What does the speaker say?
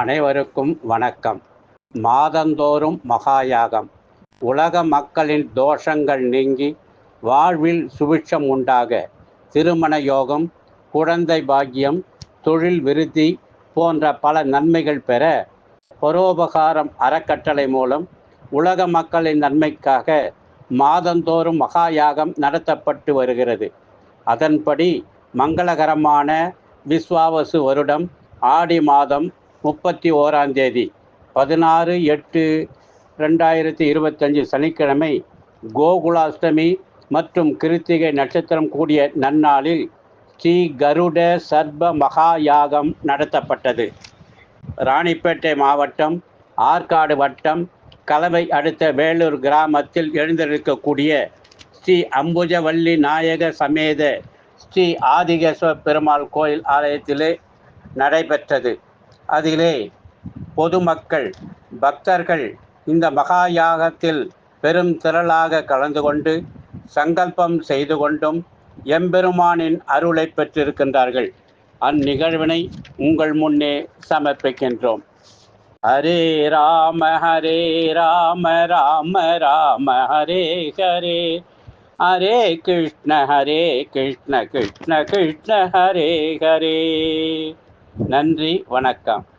அனைவருக்கும் வணக்கம். மாதந்தோறும் மகாயாகம். உலக மக்களின் தோஷங்கள் நீங்கி வாழ்வில் சுபிட்சம் உண்டாக. திருமண யோகம் குழந்தை பாக்கியம் தொழில் விருத்தி போன்ற பல நன்மைகள் பெற பரோபகாரம் அறக்கட்டளை மூலம் உலக மக்களின் நன்மைக்காக மாதந்தோறும் மகாயாகம் நடத்தப்பட்டு வருகிறது. அதன்படி மங்களகரமான விஸ்வாவசு வருடம் ஆடி மாதம் முப்பத்தி ஓராம் தேதி பதினாறு எட்டு ரெண்டாயிரத்தி இருபத்தஞ்சு சனிக்கிழமை கோகுலாஷ்டமி மற்றும் கிருத்திகை நட்சத்திரம் கூடிய நன்னாளில் ஸ்ரீ கருட சர்ப மகா யாகம் நடத்தப்பட்டது. ராணிப்பேட்டை மாவட்டம் ஆற்காடு வட்டம் கலவை அடுத்த வேலூர் கிராமத்தில் எழுந்திருக்கக்கூடிய ஸ்ரீ அம்புஜவல்லி நாயக சமேத ஸ்ரீ ஆதிகேஸ்வர பெருமாள் கோயில் ஆலயத்திலே நடைபெற்றது. அதிலே பொதுமக்கள் பக்தர்கள் இந்த மகா யாகத்தில் பெரும் திரளாக கலந்து கொண்டு சங்கல்பம் செய்து கொண்டும் எம்பெருமானின் அருளை பெற்றிருக்கின்றார்கள். அந்நிகழ்வினை உங்கள் முன்னே சமர்ப்பிக்கின்றோம். ஹரே ராம ஹரே ராம ராம ராம ஹரே ஹரே. ஹரே கிருஷ்ண ஹரே கிருஷ்ண கிருஷ்ண கிருஷ்ண ஹரே ஹரே. நன்றி வணக்கம்.